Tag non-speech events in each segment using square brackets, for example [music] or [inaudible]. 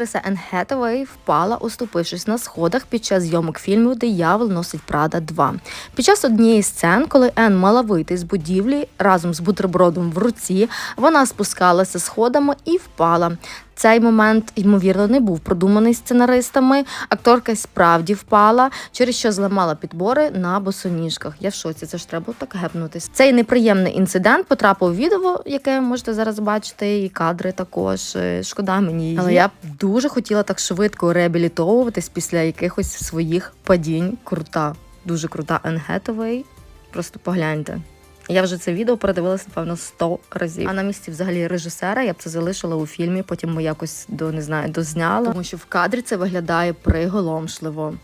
актриса Ен Хетавей впала, оступившись на сходах під час зйомок фільму Диявол носить Прада 2. Під час однієї сцен, коли Ен мала вийти з будівлі разом з бутербродом в руці, вона спускалася сходами і впала. Цей момент, ймовірно, не був продуманий сценаристами. Акторка справді впала, через що зламала підбори на босоніжках. Я в шоці, це ж треба так гепнутись. Цей неприємний інцидент потрапив у відео, яке можете зараз бачити, і кадри також. Е, Шкода мені її. Але я б дуже хотіла так швидко реабілітовуватись після якихось своїх падінь. Крута, дуже крута Енн Хетавей. Просто погляньте. Я вже це відео передивилася, напевно, 100 разів. А на місці взагалі режисера я б це залишила у фільмі, потім ми якось до не знаю, дозняла, тому що в кадрі це виглядає приголомшливо.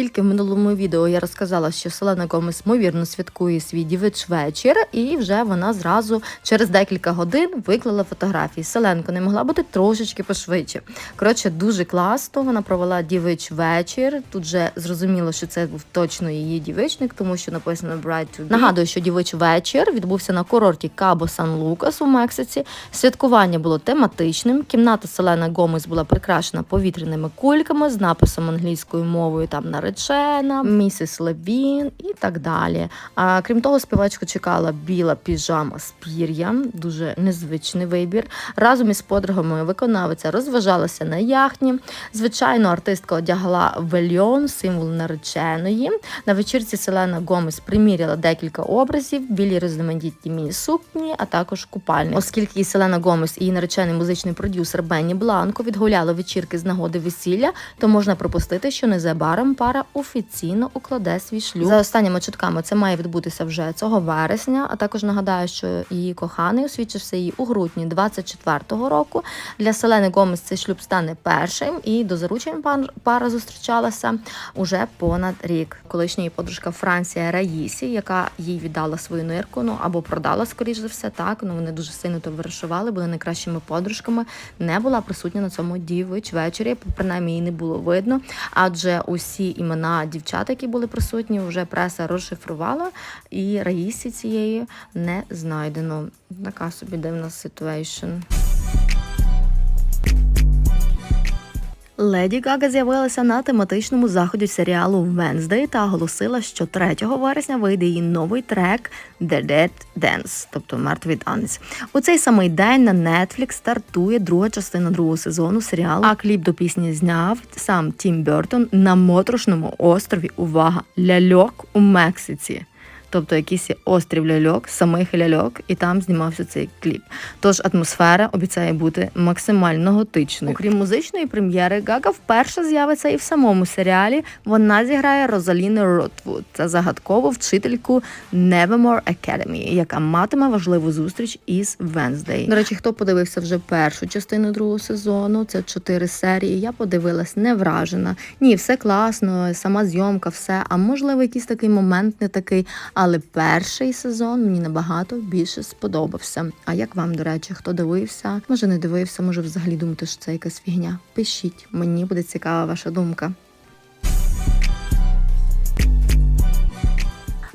Тільки в минулому відео я розказала, що Селена Гомес ймовірно святкує свій дівич вечір, і вже вона зразу через декілька годин виклала фотографії. Селенко не могла бути трошечки пошвидше. Коротше, дуже класно. Вона провела дівич вечір. Тут вже зрозуміло, що це був точно її дівичник, тому що написано Bright to be. Нагадую, що дівич вечір відбувся на курорті Кабо Сан Лукас у Мексиці. Святкування було тематичним. Кімната Селена Гомес була прикрашена повітряними кульками з написом англійською мовою там наречена, місіс Левін і так далі. А крім того, співачку чекала біла піжама з пір'ям, дуже незвичний вибір. Разом із подругами виконавиця розважалася на яхні. Звичайно, артистка одягла вельйон, символ нареченої. На вечірці Селена Гомес приміряла декілька образів, білі різноманітні міні-сукні, а також купальник. Оскільки і Селена Гомес і її наречений музичний продюсер Бенні Бланко відгуляли вечірки з нагоди весілля, то можна припустити, що незабаром пара офіційно укладе свій шлюб. За останніми чутками це має відбутися вже цього вересня. А також нагадаю, що її коханий освідчився її у грудні 24-го року. Для Селени Гомес цей шлюб стане першим, і до заручень пара зустрічалася уже понад рік. Колишня її подружка Франція Раїсі, яка їй віддала свою нирку, ну або продала, скоріш за все, так. Ну вони дуже сильно то вирішували, були найкращими подружками. Не була присутня на цьому дівич вечорі, принаймні її не було видно, адже усі імена дівчат, які були присутні, вже преса розшифрувала, і Раїсі цієї не знайдено. Така собі дивна ситуейшн. Леді Гага з'явилася на тематичному заході серіалу Wednesday та оголосила, що 3 вересня вийде її новий трек The Dead Dance, тобто мертвий танець. У цей самий день на Netflix стартує друга частина другого сезону серіалу. А кліп до пісні зняв сам Тім Бертон на моторошному острові. Увага! Ляльок у Мексиці. Тобто якийсь острів ляльок, самих ляльок, і там знімався цей кліп. Тож атмосфера обіцяє бути максимально готичною. Окрім музичної прем'єри, Гага вперше з'явиться і в самому серіалі. Вона зіграє Розаліну Ротвуд, це загадкову вчительку Nevermore Academy, яка матиме важливу зустріч із Венздей. До речі, хто подивився вже першу частину другого сезону? Це чотири серії. Я подивилась не вражена. Ні, все класно, сама зйомка, все. А можливо, якийсь такий момент не такий. Але перший сезон мені набагато більше сподобався. А як вам, до речі, хто дивився? Може не дивився, може взагалі думати, що це якась фігня? Пишіть, мені буде цікава ваша думка.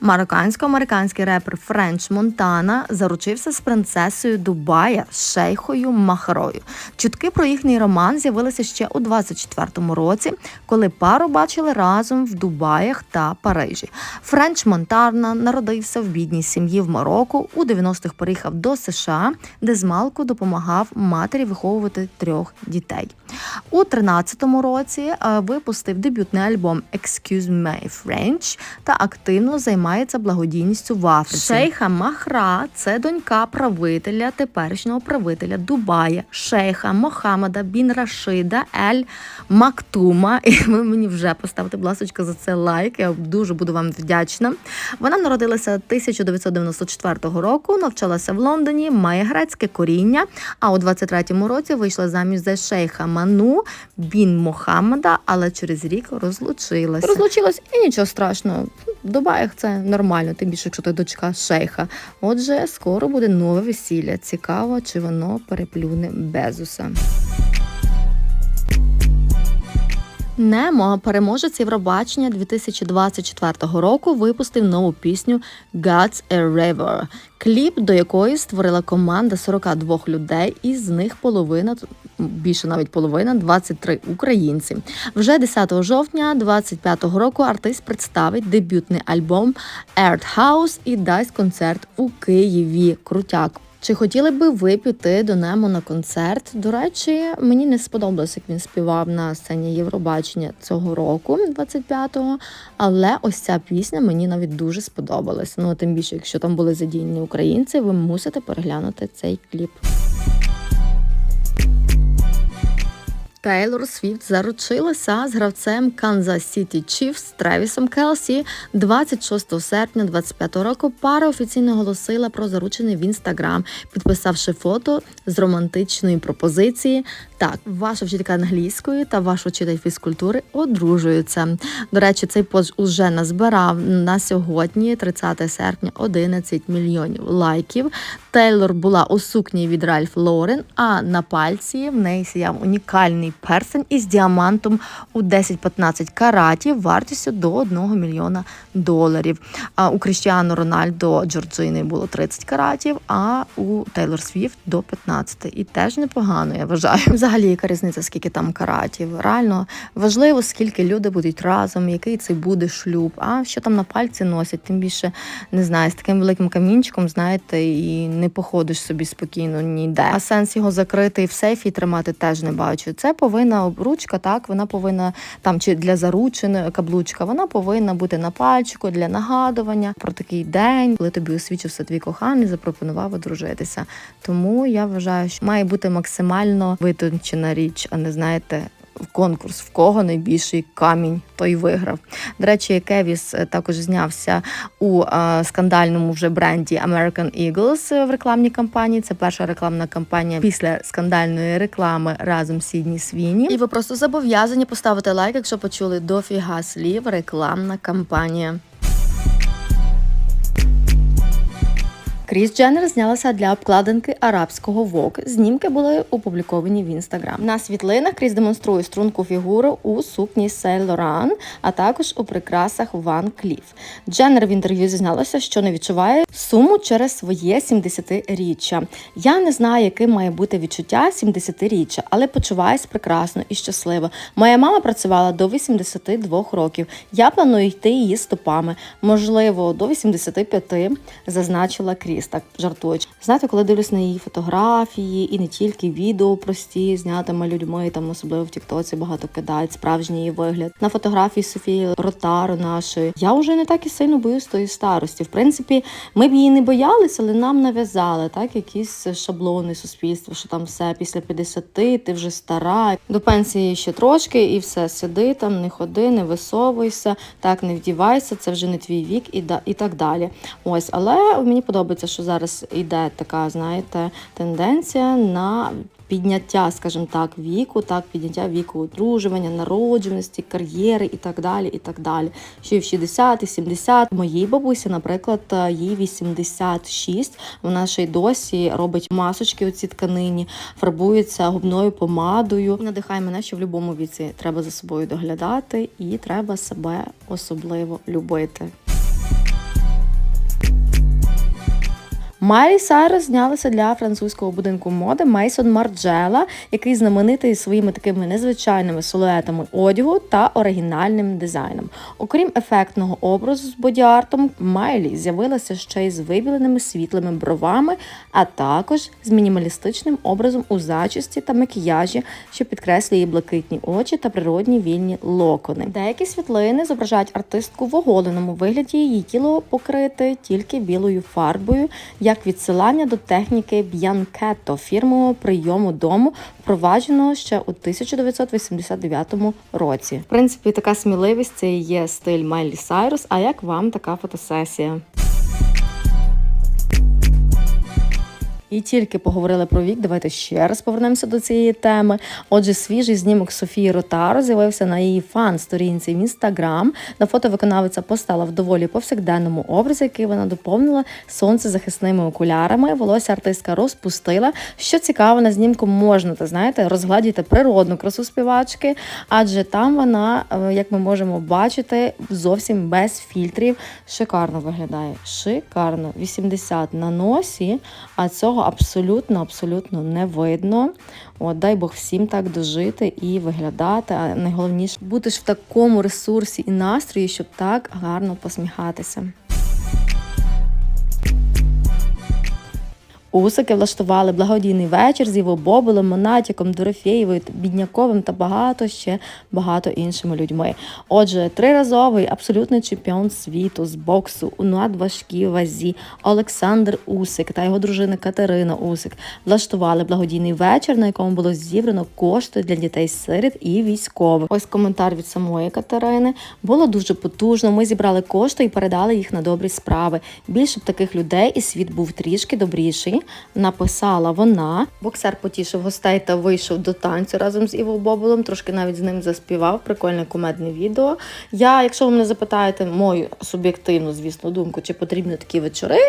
Мароккансько-американський репер Френч Монтана заручився з принцесою Дубая шейхою Махрою. Чутки про їхній роман з'явилися ще у 24-му році, коли пару бачили разом в Дубаях та Парижі. Френч Монтана народився в бідній сім'ї в Марокко. У 90-х переїхав до США, де змалку допомагав матері виховувати трьох дітей. У 13-му році е, випустив дебютний альбом Excuse Me French та активно займається благодійністю в Африці. Шейха Махра це донька правителя, теперішнього правителя Дубая, шейха Мохаммеда Бін Рашида Ель Мактума. І ви мені вже поставте, будь ласка, за це лайк. Я дуже буду вам вдячна. Вона народилася 1994 року, навчалася в Лондоні, має грецьке коріння. А у 23-му році вийшла заміж за шейха Ману Бін Мохаммеда, але через рік розлучилася. Розлучилась і нічого страшного. В Дубаях це нормально, тим більше, якщо ти дочка шейха. Отже, скоро буде нове весілля. Цікаво, чи воно переплюне Безуса. Немо, переможець Євробачення 2024 року, випустив нову пісню God's a River, кліп до якої створила команда 42 людей, із них половина більше навіть половина 23 українці. Вже 10 жовтня 2025 року артист представить дебютний альбом Earth House і дасть концерт у Києві. Крутяк. Чи хотіли би ви піти до Немо на концерт? До речі, мені не сподобалось, як він співав на сцені Євробачення цього року, 25-го. Але ось ця пісня мені навіть дуже сподобалась. Ну тим більше, якщо там були задіяні українці, ви мусите переглянути цей кліп. Тейлор Свіфт заручилася з гравцем Канзас Сіті Chiefs Тревісом Келсі 26 серпня 25 року. Пара офіційно оголосила про заручення в інстаграм, підписавши фото з романтичної пропозиції. Так, ваша вчителька англійської та ваш учитель фізкультури одружуються. До речі, цей пост уже назбирав на сьогодні, 30 серпня, 11 мільйонів лайків. Тейлор була у сукні від Ральф Лорен, а на пальці в неї сіяв унікальний персень із діамантом у 10-15 каратів вартістю до 1 мільйона доларів. А у Кріштіану Рональдо Джорджини було 30 каратів, а у Тейлор Свіфт до 15. І теж непогано, я вважаю. Взагалі, яка різниця, скільки там каратів. Реально важливо, скільки люди будуть разом, який це буде шлюб. А що там на пальці носять, тим більше не знаю, з таким великим камінчиком, знаєте, і не походиш собі спокійно ніде. А сенс його закрити в сейфі і тримати теж не бачу. Це повинна обручка, так вона повинна там чи для зарученої каблучка, вона повинна бути на пальчику для нагадування про такий день, коли тобі освічився твій коханий, запропонував одружитися. Тому я вважаю, що має бути максимально витончена річ, а не знаєте. В конкурс, в кого найбільший камінь, той виграв. До речі, Кевіс е, також знявся у а, скандальному вже бренді American Eagles в рекламній кампанії. Це перша рекламна кампанія після скандальної реклами разом з Сідні Свіні. І ви просто зобов'язані поставити лайк, якщо почули дофіга слів рекламна кампанія. Кріс Дженнер знялася для обкладинки арабського вок. Знімки були опубліковані в інстаграм. На світлинах Кріс демонструє струнку фігуру у сукні Saint Laurent, а також у прикрасах Ван Кліф. Дженнер в інтерв'ю зізналася, що не відчуває суму через своє 70-річчя. Я не знаю, яким має бути відчуття 70-річчя, але почуваюсь прекрасно і щасливо. Моя мама працювала до 82 років. Я планую йти її стопами. Можливо, до 85, зазначила Кріс так жартуючи. Знаєте, коли дивлюсь на її фотографії і не тільки відео прості, знятими людьми, там особливо в Тіктоці багато кидають справжній її вигляд. На фотографії Софії Ротару нашої я вже не так і сильно боюсь тої старості. В принципі, ми б її не боялися, але нам нав'язали так якісь шаблони суспільства, що там все після 50 ти вже стара. До пенсії ще трошки, і все сиди там, не ходи, не висовуйся, так не вдівайся, це вже не твій вік і да і так далі. Ось, але мені подобається, що зараз йде така, знаєте, тенденція на. Підняття, скажімо так, віку, так, підняття віку одружування, народженості, кар'єри і так далі. і так далі. Ще в 60 і 70 Моїй бабусі, наприклад, їй 86, Вона ще й досі робить масочки у цій тканині, фарбується губною помадою. Надихає мене, що в будь-якому віці треба за собою доглядати і треба себе особливо любити. Майлі Сайрес знялася для французького будинку моди Мейсон Марджела, який знаменитий своїми такими незвичайними силуетами одягу та оригінальним дизайном. Окрім ефектного образу з бодіартом, Майлі з'явилася ще й з вибіленими світлими бровами, а також з мінімалістичним образом у зачісті та макіяжі, що підкреслює її блакитні очі та природні вільні локони. Деякі світлини зображають артистку в оголеному вигляді, її тіло покрите тільки білою фарбою. як як відсилання до техніки б'янкето фірмового прийому дому, впровадженого ще у 1989 році. В принципі, така сміливість це і є стиль Майлі Сайрус. А як вам така фотосесія? І тільки поговорили про вік, давайте ще раз повернемося до цієї теми. Отже, свіжий знімок Софії Ротаро з'явився на її фан-сторінці в інстаграм. На фото виконавиця постала в доволі повсякденному образі, який вона доповнила сонцезахисними окулярами. Волосся артистка розпустила. Що цікаво, на знімку можна, та знаєте, розгладіти природну красу співачки, адже там вона, е, як ми можемо бачити, зовсім без фільтрів. Шикарно виглядає. Шикарно. 80 на носі, а цього абсолютно, абсолютно не видно. От, дай Бог всім так дожити і виглядати. А найголовніше бути ж в такому ресурсі і настрої, щоб так гарно посміхатися. Усики влаштували благодійний вечір з Іво Боболем, Монатіком, Дорофєєвою, Бідняковим та багато ще багато іншими людьми. Отже, триразовий абсолютний чемпіон світу з боксу у надважкій вазі Олександр Усик та його дружина Катерина Усик влаштували благодійний вечір, на якому було зібрано кошти для дітей сиріт і військових. Ось коментар від самої Катерини. Було дуже потужно. Ми зібрали кошти і передали їх на добрі справи. Більше б таких людей і світ був трішки добріший написала вона. Боксер потішив гостей та вийшов до танцю разом з Іво Боболом. Трошки навіть з ним заспівав. Прикольне кумедне відео. Я, якщо ви мене запитаєте мою суб'єктивну, звісно, думку, чи потрібні такі вечори,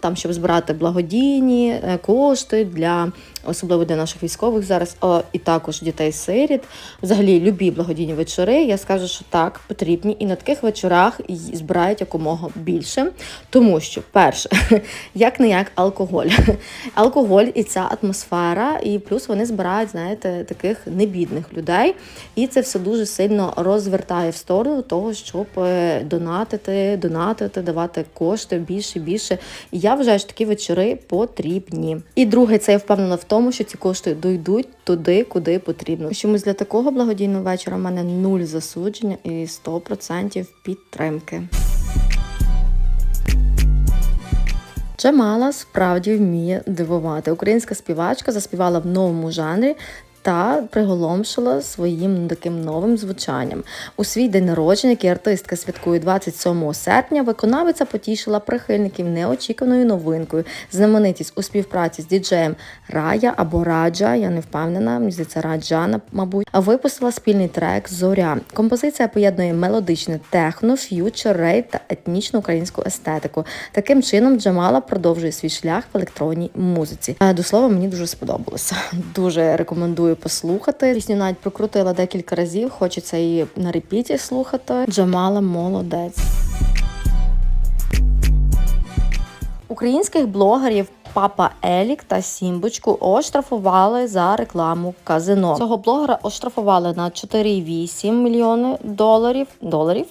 там щоб збирати благодійні е, кошти для особливо для наших військових зараз, о, і також дітей-сиріт. Взагалі, любі благодійні вечори. Я скажу, що так потрібні, і на таких вечорах збирають якомога більше, тому що перше, [laughs] як не як алкоголь. [laughs] Алкоголь і ця атмосфера, і плюс вони збирають, знаєте, таких небідних людей. І це все дуже сильно розвертає в сторону того, щоб е, донатити, донатити, давати кошти більше, більше. Я вважаю, що такі вечори потрібні. І друге, це я впевнена в тому, що ці кошти дойдуть туди, куди потрібно. Чомусь для такого благодійного вечора в мене нуль засудження і 100% підтримки. Джамала справді вміє дивувати. Українська співачка заспівала в новому жанрі. Та приголомшила своїм таким новим звучанням. У свій день народження, який артистка святкує 27 серпня, виконавиця потішила прихильників неочікуваною новинкою. Знаменитість у співпраці з діджеєм Рая або Раджа, я не впевнена, здається, Раджана, мабуть, випустила спільний трек Зоря. Композиція поєднує мелодичне техно, ф'ючер, рейв та етнічну українську естетику. Таким чином Джамала продовжує свій шлях в електронній музиці. До слова, мені дуже сподобалося. Дуже рекомендую послухати. Пісню навіть прокрутила декілька разів. Хочеться її на репіті слухати. Джамала молодець. Українських блогерів Папа Елік та Сімбочку оштрафували за рекламу казино. Цього блогера оштрафували на 4,8 мільйони доларів. Доларів.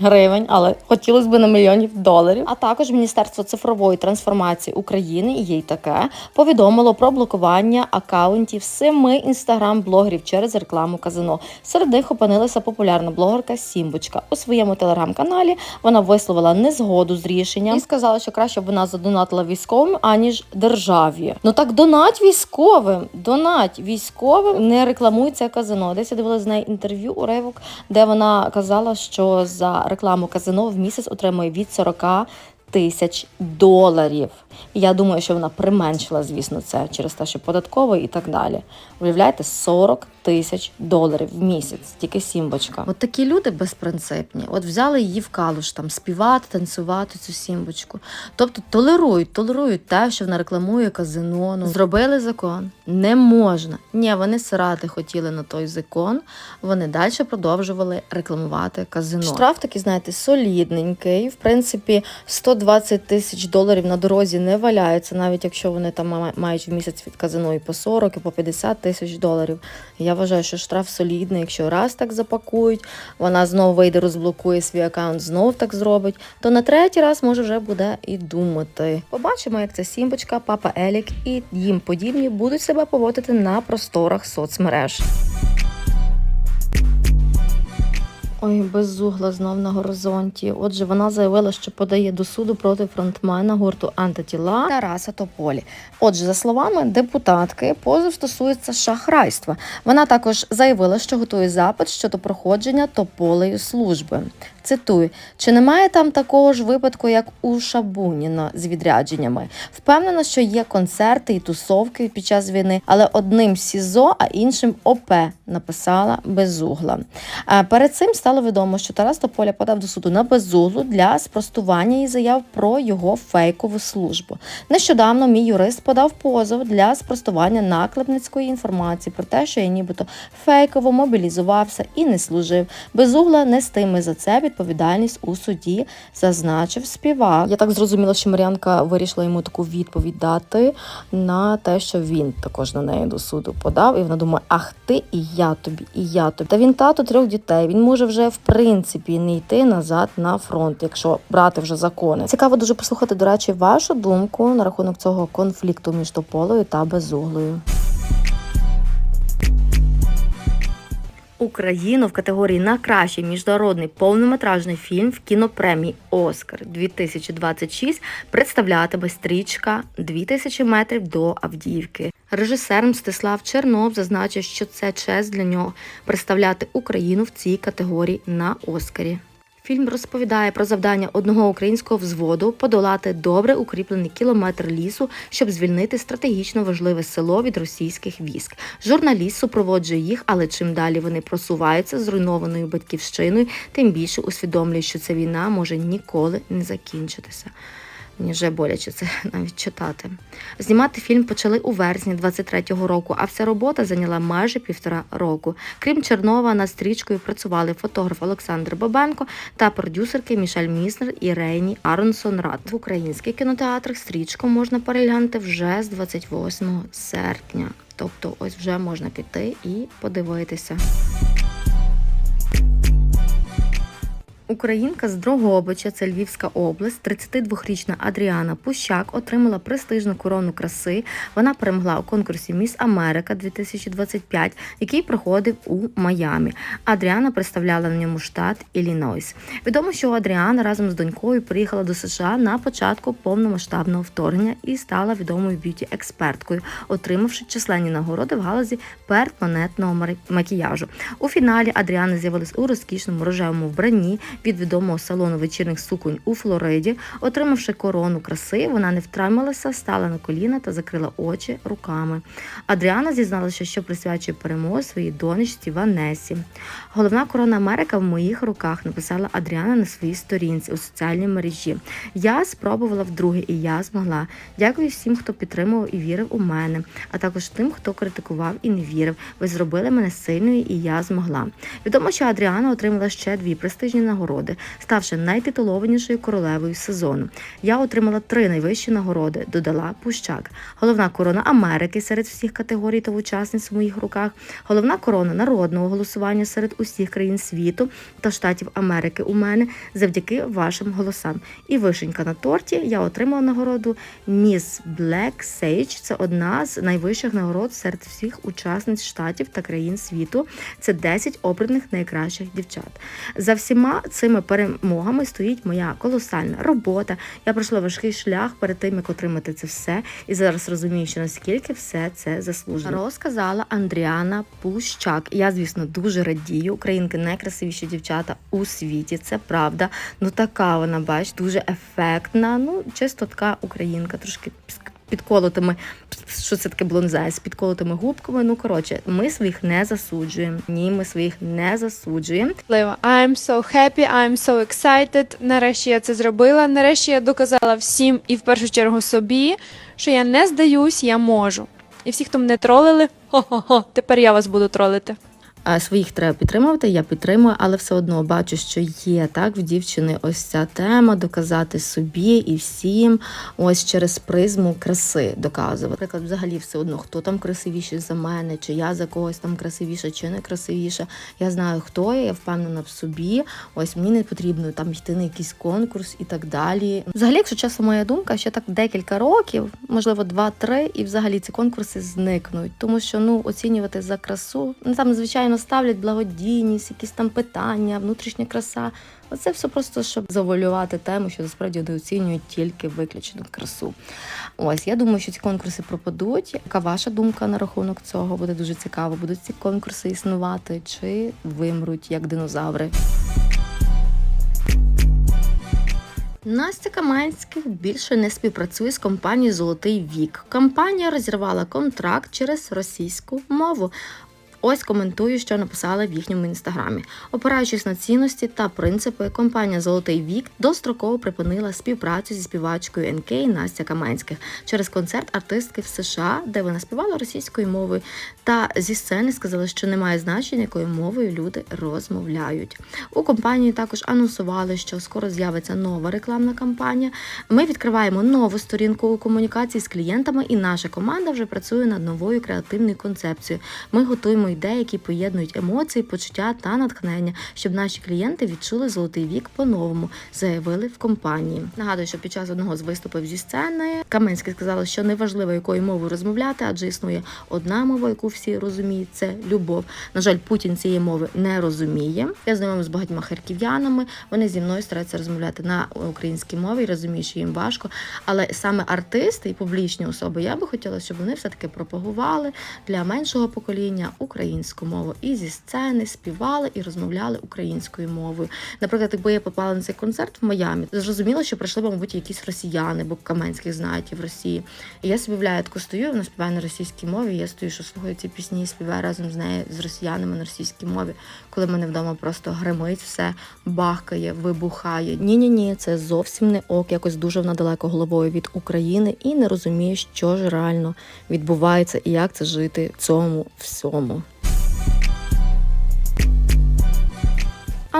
Гривень, але хотілося б на мільйонів доларів. А також Міністерство цифрової трансформації України і їй таке повідомило про блокування акаунтів семи інстаграм-блогерів через рекламу казино. Серед них опинилася популярна блогерка Сімбочка. У своєму телеграм-каналі вона висловила незгоду з рішенням і сказала, що краще б вона задонатила військовим аніж державі. Ну так донать військовим, донать військовим не рекламується казино. Десь я дивилася з неї інтерв'ю уривок, де вона казала, що за рекламу казино в місяць отримує від 40 тисяч доларів. Я думаю, що вона применшила, звісно, це через те, що податково і так далі. Уявляєте, 40 тисяч доларів в місяць, тільки сімбочка. От такі люди безпринципні. От взяли її в калуш там співати, танцювати цю сімбочку. Тобто толерують, толерують те, що вона рекламує казино. Ну, зробили закон. Не можна. Ні, вони сирати хотіли на той закон. Вони далі продовжували рекламувати казино. Штраф такий, знаєте, солідненький. В принципі, 120 тисяч доларів на дорозі не валяються, навіть якщо вони там мають в місяць від казино і по 40, і по 50 тисяч доларів. Я вважаю, що штраф солідний. Якщо раз так запакують, вона знову вийде, розблокує свій аккаунт, знов так зробить, то на третій раз може вже буде і думати. Побачимо, як ця сімбочка, папа Елік і їм подібні будуть себе поводити на просторах соцмереж. Ой, безугла знов на горизонті. Отже, вона заявила, що подає до суду проти фронтмена гурту антитіла Тараса Тополі. Отже, за словами депутатки, позов стосується шахрайства. Вона також заявила, що готує запит щодо проходження тополею служби. Цитую: чи немає там такого ж випадку, як у Шабуніна з відрядженнями? Впевнена, що є концерти і тусовки під час війни, але одним СІЗО, а іншим ОП написала безугла. Перед цим стало відомо, що Тарас Тополя подав до суду на безуглу для спростування її заяв про його фейкову службу. Нещодавно мій юрист подав позов для спростування наклепницької інформації про те, що я нібито фейково мобілізувався і не служив. Безугла нестиме за це відповідальність у суді, зазначив співак. Я так зрозуміла, що Мар'янка вирішила йому таку відповідь дати на те, що він також на неї до суду подав, і вона думає: ах ти, і я тобі, і я тобі. Та він тато трьох дітей. Він може вже в принципі не йти назад на фронт, якщо брати вже закони. Цікаво дуже послухати, до речі, вашу думку на рахунок цього конфлікту між тополею та безуглою. Україну в категорії на кращий міжнародний повнометражний фільм в кінопремії Оскар 2026 представлятиме стрічка «2000 метрів до Авдіївки. Режисер Мстислав Чернов зазначив, що це честь для нього представляти Україну в цій категорії на Оскарі. Фільм розповідає про завдання одного українського взводу подолати добре укріплений кілометр лісу, щоб звільнити стратегічно важливе село від російських військ. Журналіст супроводжує їх, але чим далі вони просуваються зруйнованою батьківщиною, тим більше усвідомлює, що ця війна може ніколи не закінчитися. Мені вже боляче це [laughs] навіть читати. Знімати фільм почали у вересні 23-го року, а вся робота зайняла майже півтора року. Крім Чернова, над стрічкою працювали фотограф Олександр Бабенко та продюсерки Мішель Міснер і Рейні Аронсон Рад. В українських кінотеатрах стрічку можна переглянути вже з 28 серпня. Тобто, ось вже можна піти і подивитися. Українка з Дрогобича, це Львівська область, 32-річна Адріана Пущак отримала престижну корону краси. Вона перемогла у конкурсі Міс Америка 2025, який проходив у Майамі. Адріана представляла на ньому штат Іллінойс. Відомо, що Адріана разом з донькою приїхала до США на початку повномасштабного вторгнення і стала відомою б'юті-експерткою, отримавши численні нагороди в галузі перманентного макіяжу. У фіналі Адріана з'явилась у розкішному рожевому вбранні від відомого салону вечірних суконь у Флориді. Отримавши корону краси, вона не втрималася, стала на коліна та закрила очі руками. Адріана зізналася, що присвячує перемогу своїй донечці Ванесі. Головна корона Америка в моїх руках написала Адріана на своїй сторінці у соціальній мережі. Я спробувала вдруге, і я змогла. Дякую всім, хто підтримував і вірив у мене, а також тим, хто критикував і не вірив. Ви зробили мене сильною, і я змогла. Відомо, що Адріана отримала ще дві престижні нагороди, ставши найтитулованішою королевою сезону. Я отримала три найвищі нагороди, додала Пущак. Головна корона Америки серед всіх категорій та учасниць в моїх руках, головна корона народного голосування серед усіх країн світу та штатів Америки у мене завдяки вашим голосам. І вишенька на торті я отримала нагороду Miss Black Sage. Це одна з найвищих нагород серед всіх учасниць штатів та країн світу. Це 10 обраних найкращих дівчат. За всіма цими перемогами стоїть моя колосальна робота. Я пройшла важкий шлях перед тим, як отримати це все, і зараз розумію, що наскільки все це заслужено. Розказала Андріана Пущак. Я, звісно, дуже радію. Українки найкрасивіші дівчата у світі. Це правда. Ну така вона, бач, дуже ефектна. Ну, чисто така українка, трошки підколотими. Що це таке було з підколотими губками. Ну коротше, ми своїх не засуджуємо. Ні, ми своїх не засуджуємо. I'm so happy, I'm so excited. Нарешті я це зробила. Нарешті я доказала всім і в першу чергу собі, що я не здаюсь, я можу. І всі, хто мене тролили, [laughs] хо-хо-хо, тепер я вас буду тролити. Своїх треба підтримувати, я підтримую, але все одно бачу, що є так в дівчини ось ця тема доказати собі і всім, ось через призму краси доказувати. Наприклад, взагалі все одно, хто там красивіший за мене, чи я за когось там красивіша, чи не красивіша. Я знаю, хто я, я впевнена в собі. Ось мені не потрібно там йти на якийсь конкурс і так далі. Взагалі, якщо чесно, моя думка, ще так декілька років, можливо, два-три, і взагалі ці конкурси зникнуть, тому що ну оцінювати за красу, ну там звичайно. Звичайно, ставлять благодійність, якісь там питання, внутрішня краса. Оце все просто, щоб завуалювати тему, що насправді вони оцінюють тільки виключену красу. Ось я думаю, що ці конкурси пропадуть. Яка ваша думка на рахунок цього? Буде дуже цікаво. Будуть ці конкурси існувати чи вимруть як динозаври? Настя Каменських більше не співпрацює з компанією Золотий вік. Компанія розірвала контракт через російську мову. Ось коментую, що написали в їхньому інстаграмі. Опираючись на цінності та принципи, компанія Золотий вік достроково припинила співпрацю зі співачкою НК Настя Каменських через концерт артистки в США, де вона співала російською мовою. Та зі сцени сказали, що немає значення, якою мовою люди розмовляють. У компанії також анонсували, що скоро з'явиться нова рекламна кампанія. Ми відкриваємо нову сторінку у комунікації з клієнтами, і наша команда вже працює над новою креативною концепцією. Ми готуємо ідеї, які поєднують емоції, почуття та натхнення, щоб наші клієнти відчули золотий вік по-новому, заявили в компанії. Нагадую, що під час одного з виступів зі сцени Каменський сказала, що неважливо, якою мовою розмовляти, адже існує одна мова, яку всі розуміють, це любов. На жаль, Путін цієї мови не розуміє. Я знайома з багатьма харків'янами. Вони зі мною стараються розмовляти на українській мові. Розумію, що їм важко. Але саме артисти і публічні особи я би хотіла, щоб вони все таки пропагували для меншого покоління українську мову і зі сцени співали і розмовляли українською мовою. Наприклад, якби я попала на цей концерт в Майамі, зрозуміло, що прийшли, б, мабуть, якісь росіяни, бо Каменських знають і в Росії. І я співляю таку стою, вона співає на російській мові. і Я стою, що слухаю ці пісні, і співаю разом з нею з росіянами на російській мові, коли мене вдома просто гримить, все бахкає, вибухає. Ні, ні, ні, це зовсім не ок. Якось дуже вона далеко головою від України і не розуміє, що ж реально відбувається і як це жити в цьому всьому.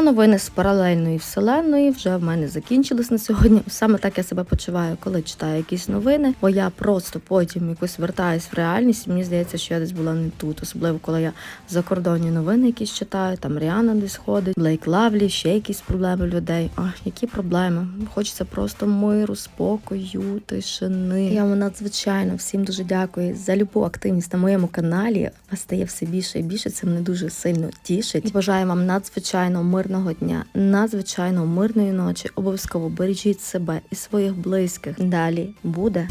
А новини з паралельної вселенної вже в мене закінчились на сьогодні. Саме так я себе почуваю, коли читаю якісь новини, бо я просто потім якось вертаюсь в реальність. Мені здається, що я десь була не тут, особливо коли я закордонні новини якісь читаю. Там Ріана десь ходить, Блейк Лавлі, ще якісь проблеми людей. Ах, які проблеми? Хочеться просто миру, спокою, тишини. Я вам надзвичайно всім дуже дякую за любу активність на моєму каналі. Вас стає все більше і більше. Це мене дуже сильно тішить. І бажаю вам надзвичайно мирного дня, надзвичайно мирної ночі. Обов'язково бережіть себе і своїх близьких. Далі буде.